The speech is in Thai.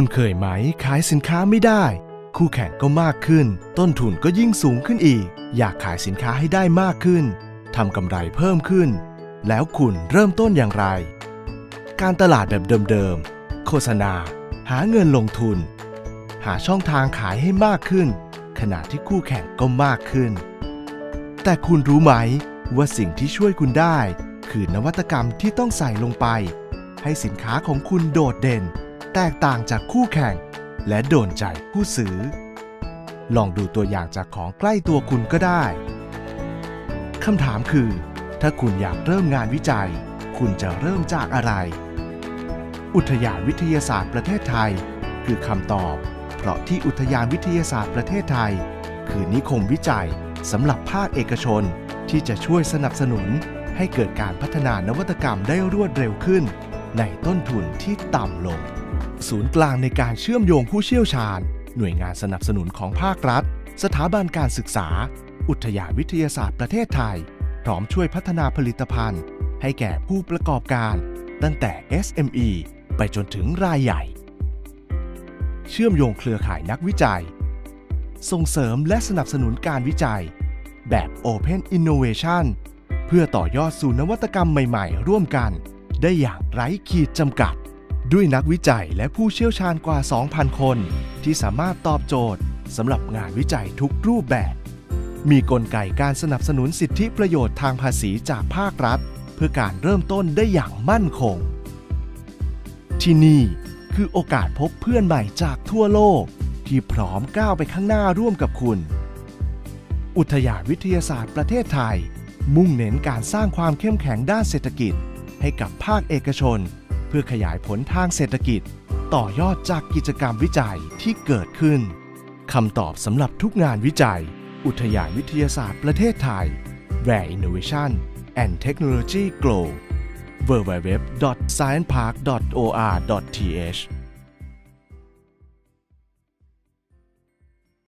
คุณเคยไหมขายสินค้าไม่ได้ คู่แข่งก็มากขึ้น ต้นทุนก็ยิ่งสูงขึ้นอีก อยากขายสินค้าให้ได้มากขึ้นทำกำไรเพิ่มขึ้น แล้วคุณเริ่มต้นอย่างไร การตลาดแบบเดิมๆ โฆษณา หาเงินลงทุน หาช่องทางขายให้มากขึ้น ขณะที่คู่แข่งก็มากขึ้น แต่คุณรู้ไหมว่าสิ่งที่ช่วยคุณได้ คือนวัตกรรมที่ต้องใส่ลงไป ให้สินค้าของคุณโดดเด่น แตกต่างจากคู่แข่ง และโดนใจผู้ซื้อ ลองดูตัวอย่างจากของใกล้ตัวคุณก็ได้คำถามคือ ถ้าคุณอยากเริ่มงานวิจัย คุณจะเริ่มจากอะไร อุทยานวิทยาศาสตร์ประเทศไทย คือคำตอบ เพราะที่อุทยานวิทยาศาสตร์ประเทศไทย คือนิคมวิจัยสำหรับภาคเอกชนที่จะช่วยสนับสนุนให้เกิดการพัฒนานวัตกรรมได้รวดเร็วขึ้น ในต้นทุนที่ต่ำลง ศูนย์กลางในการเชื่อมโยงผู้เชี่ยวชาญ หน่วยงานสนับสนุนของภาครัฐ สถาบันการศึกษา อุทยานวิทยาศาสตร์ประเทศไทย พร้อมช่วยพัฒนาผลิตภัณฑ์ ให้แก่ผู้ประกอบการ ตั้งแต่ SME ไปจนถึงรายใหญ่ เชื่อมโยงเครือข่ายนักวิจัย ส่งเสริมและสนับสนุนการวิจัย แบบ Open Innovation เพื่อต่อยอดสู่นวัตกรรมใหม่ ๆ ร่วมกัน ได้อย่างไร้ขีดจำกัด ด้วยนักวิจัยและผู้เชี่ยวชาญกว่า 2,000 คน ที่สามารถตอบโจทย์สำหรับงานวิจัยทุกรูปแบบ มีกลไกการสนับสนุนสิทธิประโยชน์ทางภาษีจากภาครัฐ เพื่อการเริ่มต้นได้อย่างมั่นคง ที่นี่คือโอกาสพบเพื่อนใหม่จากทั่วโลก ที่พร้อมก้าวไปข้างหน้าร่วมกับคุณ อุทยานวิทยาศาสตร์ประเทศไทย มุ่งเน้นการสร้างความเข้มแข็งด้านเศรษฐกิจ ให้กับภาคเอกชน เพื่อขยายผลทางเศรษฐกิจ ต่อยอดจากกิจกรรมวิจัยที่เกิดขึ้นคำตอบสำหรับทุกงานวิจัย อุทยานวิทยาศาสตร์ประเทศไทย Where Innovation and Technology Grow www.sciencepark.or.th